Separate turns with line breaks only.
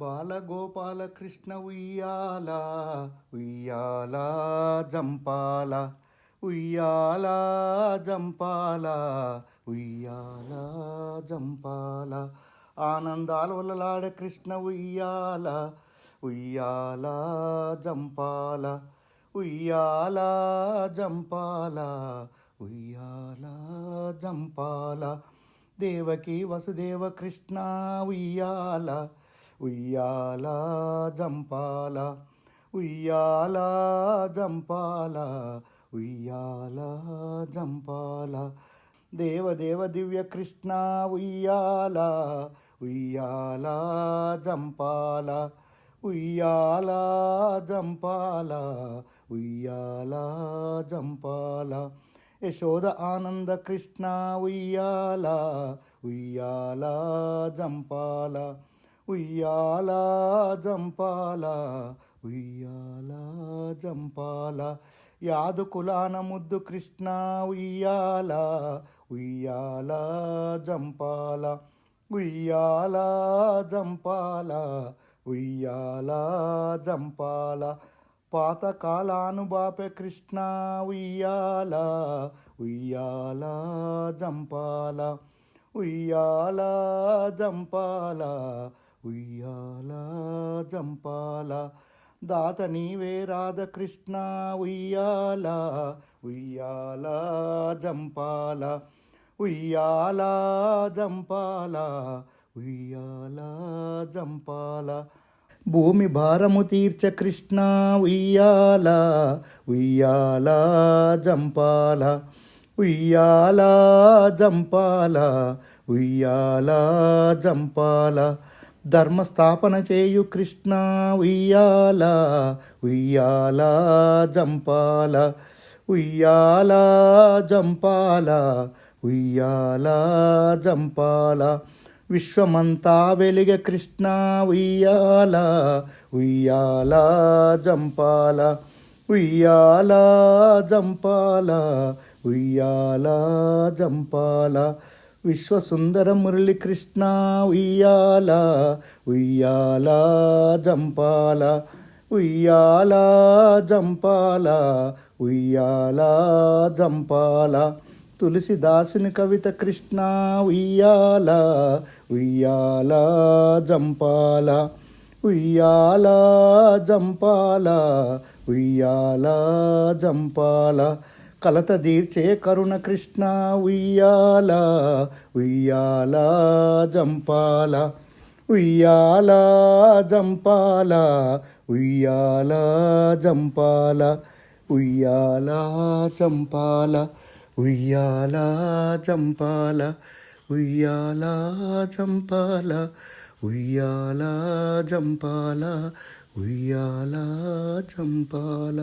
బాలగోపాల కృష్ణ ఉయ్యాల ఉయ్యాల జంపాల ఉయ్యాల జంపాల ఉయ్యాల జంపాల. ఆనందాల వల్లలాడ కృష్ణ ఉయ్యాల ఉయ్యాల జంపాల ఉయ్యాల జంపాల ఉయ్యాల జంపాల. దేవకి వసుదేవ కృష్ణ ఉయ్యాల ఉయ్యాల జంపాల ఉయ్యాల జంపాల ఉయ్యాల జంపాల. దేవదేవ దివ్య కృష్ణ ఉయ్యాల ఉయ్యాల జంపాల ఉయ్యాల జంపాల ఉయ్యాల జంపాల. యశోద ఆనంద కృష్ణ ఉయ్యాల ఉయ్యాల జంపాల. ఉయ్యాల జంపాల ఉయ్యాల జంపాల. యాదు కులాన ముద్దు కృష్ణ ఉయ్యాల ఉయ్యాల జంపాల. ఉయ్యాల జంపాల ఉయ్యాల జంపాల. పాతకాలాను బాపె కృష్ణ ఉయ్యాల ఉయ్యాల జంపాల. ఉయ్యాల జంపాల ఉయ్యాల జంపాల దాత నీవే రాధకృష్ణ ఉయ్యాల ఉయ్యాల జంపాల ఉయ్యాల జంపాల ఉయ్యాల జంపాల. భూమి భారము తీర్చ కృష్ణ ఉయ్యాల ఉయ్యాల జంపాల ఉయ్యాల జంపాల ఉయ్యాల జంపాల. ధర్మస్థాపన చేయు కృష్ణ ఉయ్యాల ఉయ్యాల జంపాల ఉయ్యాల జంపాల ఉయ్యాల జంపాల. విశ్వమంతా వెలిగ కృష్ణ ఉయ్యాల ఉయ్యాల జంపాల. ఉయ్యాల జంపాల ఉయ్యాల జంపాల. విశ్వసుందర మురళి కృష్ణ ఉయ్యాల ఉయ్యాల జంపాల ఉయ్యాల జంపాల ఉయ్యాల జంపాల. తులసిదాసుని కవిత కృష్ణ ఉయ్యాల ఉయ్యాల జంపాల. ఉయ్యాల జంపాల ఉయ్యాల జంపాల. కలత దీర్చే కరుణ కృష్ణ ఉయ్యాల ఉయ్యాల జంపాల ఉయ్యాల జంపాల ఉయ్యాల జంపాల ఉయ్యాల చంపాల ఉయ్యాల చంపాల ఉయ్యాల చంపాల ఉయ్యాల చంపాల ఉయ్యాల చంపాల